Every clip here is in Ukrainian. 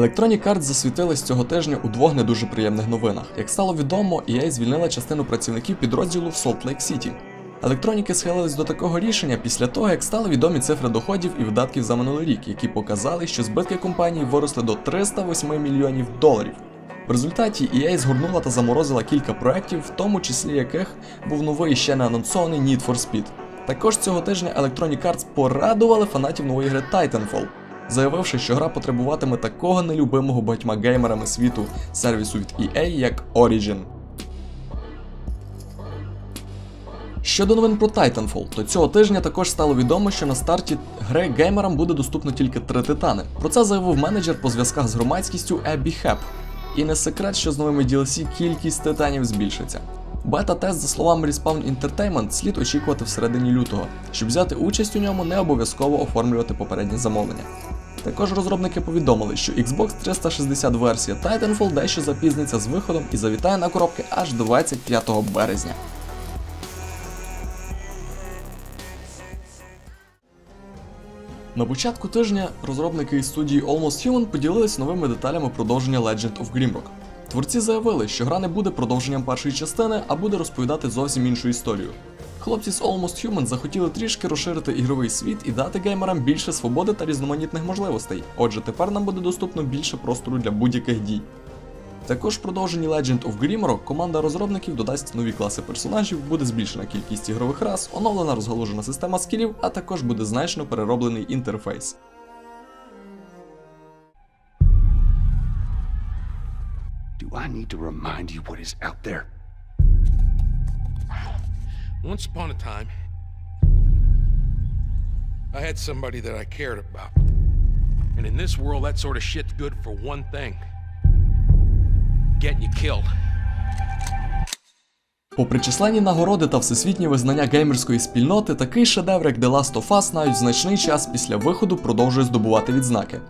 Electronic Arts засвітились цього тижня у двох не дуже приємних новинах. Як стало відомо, EA звільнила частину працівників підрозділу в Salt Lake City. Електроніки схилились до такого рішення після того, як стали відомі цифри доходів і видатків за минулий рік, які показали, що збитки компанії виросли до 308 мільйонів доларів. В результаті EA згорнула та заморозила кілька проєктів, в тому числі яких був новий ще не анонсований Need for Speed. Також цього тижня Electronic Arts порадували фанатів нової гри Titanfall, заявивши, що гра потребуватиме такого нелюбимого багатьма геймерами світу сервісу від EA, як Origin. Щодо новин про Titanfall, то цього тижня також стало відомо, що на старті гри геймерам буде доступно тільки три титани. Про це заявив менеджер по зв'язках з громадськістю Еббі Хеп. І не секрет, що з новими DLC кількість титанів збільшиться. Бета-тест, за словами Respawn Entertainment, слід очікувати всередині лютого. Щоб взяти участь у ньому, не обов'язково оформлювати попереднє замовлення. Також розробники повідомили, що Xbox 360 версія Titanfall дещо запізниться з виходом і завітає на коробки аж 25 березня. На початку тижня розробники із студії Almost Human поділились новими деталями продовження Legend of Grimrock. Творці заявили, що гра не буде продовженням першої частини, а буде розповідати зовсім іншу історію. Хлопці з Almost Human захотіли трішки розширити ігровий світ і дати геймерам більше свободи та різноманітних можливостей. Отже, тепер нам буде доступно більше простору для будь-яких дій. Також в продовженні Legend of Grimrock команда розробників додасть нові класи персонажів, буде збільшена кількість ігрових рас, оновлена розгалужена система скілів, а також буде значно перероблений інтерфейс. Do I need to remind you what is out there? Once upon a time, I had somebody that I cared about. And in this world, that sort of shit's good for one thing getting you killed. Попри численні нагороди та всесвітнє визнання геймерської спільноти, такий шедевр, як The Last of Us, навіть значний час після виходу продовжує здобувати відзнаки.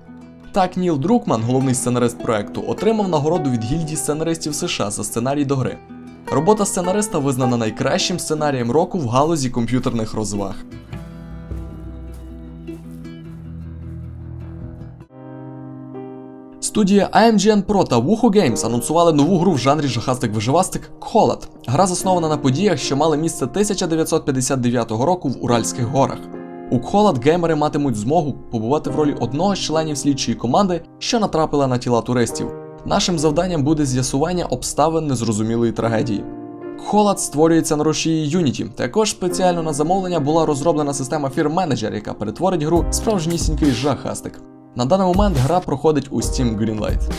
Так, Ніл Друкман, головний сценарист проекту, отримав нагороду від гільдії сценаристів США за сценарій до гри. Робота сценариста визнана найкращим сценарієм року в галузі комп'ютерних розваг. Студія IMGN Pro та Woohoo Games анонсували нову гру в жанрі жахастик виживастик Холод. Гра заснована на подіях, що мали місце 1959 року в Уральських горах. У Кхолад геймери матимуть змогу побувати в ролі одного з членів слідчої команди, що натрапила на тіла туристів. Нашим завданням буде з'ясування обставин незрозумілої трагедії. Кхолад створюється на рушії Unity. Також спеціально на замовлення була розроблена система Fear Manager, яка перетворить гру в справжнісінький жахастик. На даний момент гра проходить у Steam Greenlight.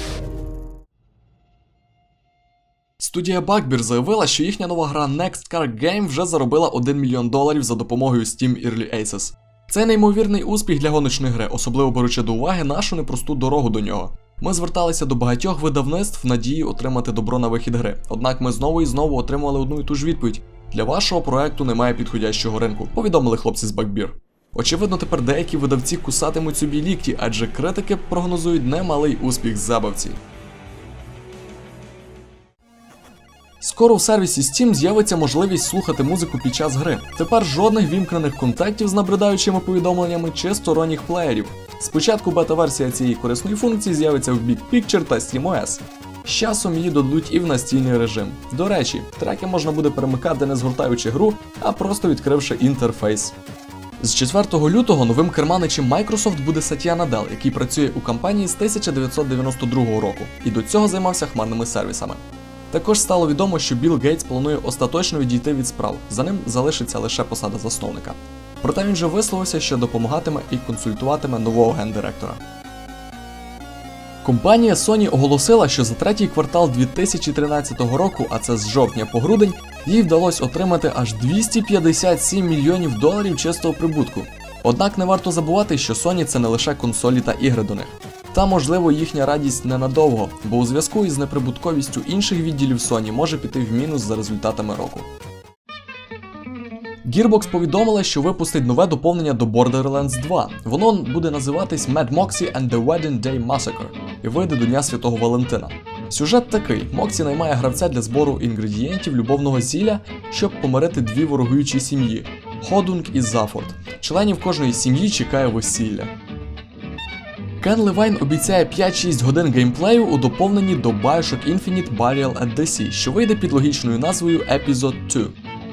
Студія Bugbear заявила, що їхня нова гра Next Car Game вже заробила 1 мільйон доларів за допомогою Steam Early Access. Це неймовірний успіх для гоночної гри, особливо беручи до уваги нашу непросту дорогу до нього. Ми зверталися до багатьох видавництв в надії отримати добро на вихід гри. Однак ми знову і знову отримали одну і ту ж відповідь: для вашого проекту немає підходящого ринку, повідомили хлопці з Бакбір. Очевидно, тепер деякі видавці кусатимуть собі лікті, адже критики прогнозують немалий успіх забавці. Скоро в сервісі Steam з'явиться можливість слухати музику під час гри. Тепер жодних вімкнених контактів з набридаючими повідомленнями чи сторонніх плеєрів. Спочатку бета-версія цієї корисної функції з'явиться в Big Picture та SteamOS. З часом її додадуть і в настільний режим. До речі, треки можна буде перемикати не згортаючи гру, а просто відкривши інтерфейс. З 4 лютого новим керманичем Microsoft буде Сатья Надел, який працює у компанії з 1992 року і до цього займався хмарними сервісами. Також стало відомо, що Білл Гейтс планує остаточно відійти від справ, за ним залишиться лише посада засновника. Проте він вже висловився, що допомагатиме і консультуватиме нового гендиректора. Компанія Sony оголосила, що за третій квартал 2013 року, а це з жовтня по грудень, їй вдалося отримати аж 257 мільйонів доларів чистого прибутку. Однак не варто забувати, що Sony це не лише консолі та ігри до них. Та можливо їхня радість ненадовго, бо у зв'язку із неприбутковістю інших відділів Sony може піти в мінус за результатами року. Gearbox повідомила, що випустить нове доповнення до Borderlands 2. Воно буде називатись Mad Moxie and the Wedding Day Massacre і вийде до Дня Святого Валентина. Сюжет такий: Моксі наймає гравця для збору інгредієнтів любовного зілля, щоб помирити дві ворогуючі сім'ї Ходунг і Зафорд. Членів кожної сім'ї чекає весілля. Кен Левайн обіцяє 5-6 годин геймплею у доповненні до Bioshock Infinite Burial at the Sea, що вийде під логічною назвою Episode 2.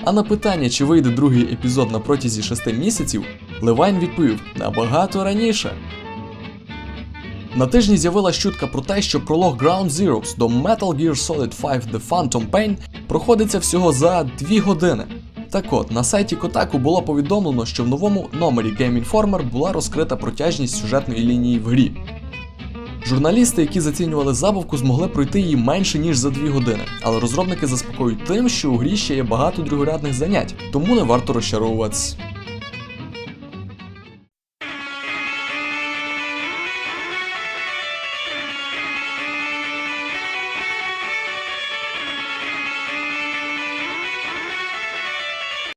А на питання, чи вийде другий епізод на протязі 6 місяців, Левайн відповів набагато раніше. На тижні з'явилась чутка про те, що пролог Ground Zeroes до Metal Gear Solid 5 The Phantom Pain проходиться всього за 2 години. Так от, на сайті Kotaku було повідомлено, що в новому номері Game Informer була розкрита протяжність сюжетної лінії в грі. Журналісти, які зацінювали забавку, змогли пройти її менше ніж за дві години, але розробники заспокоюють тим, що у грі ще є багато другорядних занять, тому не варто розчаровуватись.